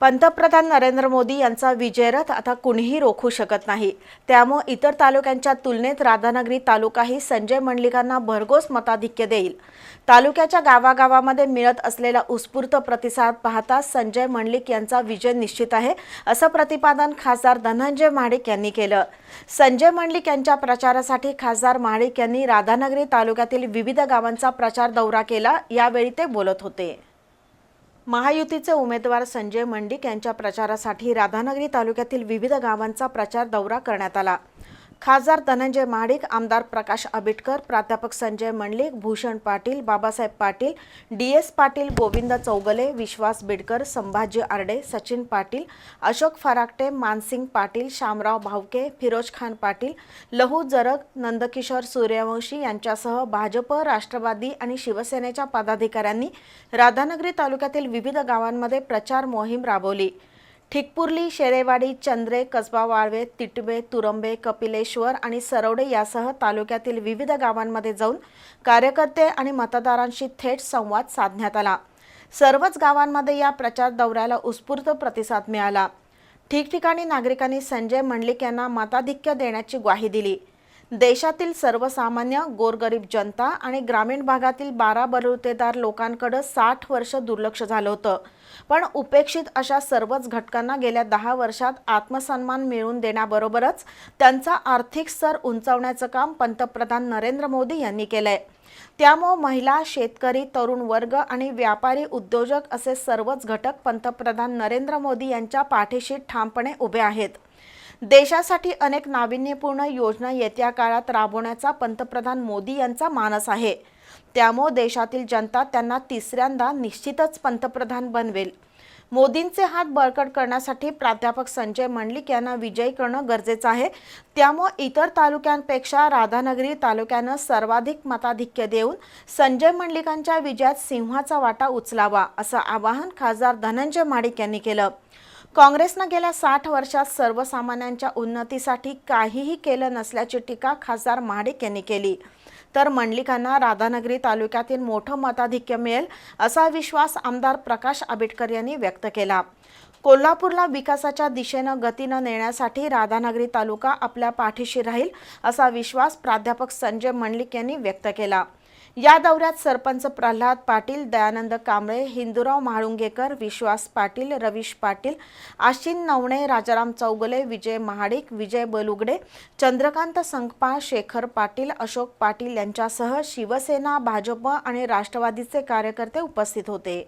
पंतप्रधान नरेंद्र मोदी यांचा विजयरथ आता कुणीही रोखू शकत नाही. त्यामुळे इतर तालुक्यांच्या तुलनेत राधानगरी तालुकाही संजय मंडलिकांना भरघोस मताधिक्य देईल. तालुक्याच्या गावागावामध्ये मिळत असलेला उत्स्फूर्त प्रतिसाद पाहता संजय मंडलिक यांचा विजय निश्चित आहे असं प्रतिपादन खासदार धनंजय महाडिक यांनी केलं. संजय मंडलिक यांच्या प्रचारासाठी खासदार महाडिक यांनी राधानगरी तालुक्यातील विविध गावांचा प्रचार दौरा केला यावेळी ते बोलत होते. महायुतीचे उमेदवार संजय मंडिक यांच्या प्रचारासाठी राधानगरी तालुक्यातील विविध गावांचा प्रचार दौरा करण्यात आला. खासदार धनंजय महाडिक आमदार प्रकाश आबिटकर प्राध्यापक संजय मंडलिक भूषण पाटील बाबासाहेब पाटील डी एस पाटील गोविंद चौगले विश्वास बिडकर संभाजी आरडे सचिन पाटील अशोक फराकटे मानसिंग पाटील शामराव भावके फिरोज खान पाटील लहू जरग नंदकिशोर सूर्यवंशी यांच्यासह भाजप राष्ट्रवादी आणि शिवसेनेच्या पदाधिकाऱ्यांनी राधानगरी तालुक्यातील विविध गावांमध्ये प्रचार मोहीम राबवली. ठिकपुर्ली शेरेवाडी चंद्रे कसबा वाळवे तिटबे तुरंबे कपिलेश्वर आणि सरवडे यासह तालुक्यातील विविध गावांमध्ये जाऊन कार्यकर्ते आणि मतदारांशी थेट संवाद साधण्यात आला. सर्वच गावांमध्ये या प्रचार दौऱ्याला उत्स्फूर्त प्रतिसाद मिळाला. ठिकठिकाणी नागरिकांनी संजय मंडलिक यांना मताधिक्य देण्याची ग्वाही दिली. देशातील सर्वसामान्य गोरगरीब जनता आणि ग्रामीण भागातील बारा बलुतेदार लोकांकडे साठ वर्ष दुर्लक्ष झालं होतं. पण उपेक्षित अशा सर्वच घटकांना गेल्या दहा वर्षात आत्मसन्मान मिळवून देण्याबरोबरच त्यांचा आर्थिक स्तर उंचावण्याचं काम पंतप्रधान नरेंद्र मोदी यांनी केलंय. त्यामुळं महिला शेतकरी तरुण वर्ग आणि व्यापारी उद्योजक असे सर्वच घटक पंतप्रधान नरेंद्र मोदी यांच्या पाठीशी ठामपणे उभे आहेत. देशासाठी अनेक नाविन्यपूर्ण योजना येत्या काळात राबवण्याचा पंतप्रधान मोदी यांचा मानस आहे. त्यामुळे देशातील जनता त्यांना तिसऱ्यांदा निश्चितच पंतप्रधान बनवेल. मोदींचे हात बळकट करण्यासाठी प्राध्यापक संजय मंडलिक यांना विजयी करणं गरजेचं आहे. त्यामुळे इतर तालुक्यांपेक्षा राधानगरी तालुक्यानं सर्वाधिक मताधिक्य देऊन संजय मंडलिकांच्या विजयात सिंहाचा वाटा उचलावा असं आवाहन खासदार धनंजय माडिक यांनी केलं. काँग्रेसनं गेल्या साठ वर्षात सर्वसामान्यांच्या उन्नतीसाठी काहीही केलं नसल्याची टीका खासदार महाडिक यांनी केली. तर मंडलिकांना राधानगरी तालुक्यातील मोठं मताधिक्य मिळेल असा विश्वास आमदार प्रकाश आंबेडकर यांनी व्यक्त केला. कोल्हापूरला विकासाच्या दिशेनं गतीनं नेण्यासाठी राधानगरी तालुका आपल्या पाठीशी राहील असा विश्वास प्राध्यापक संजय मंडलिक यांनी व्यक्त केला. या दौऱ्यात सरपंच प्रल्हाद पाटील दयानंद कांबळे हिंदूराव म्हाळुंगेकर विश्वास पाटील रवीश पाटील आशिन नवणे राजाराम चौगले विजय महाडिक विजय बलुगडे चंद्रकांत संकपा शेखर पाटील अशोक पाटील यांच्यासह शिवसेना भाजप आणि राष्ट्रवादीचे कार्यकर्ते उपस्थित होते.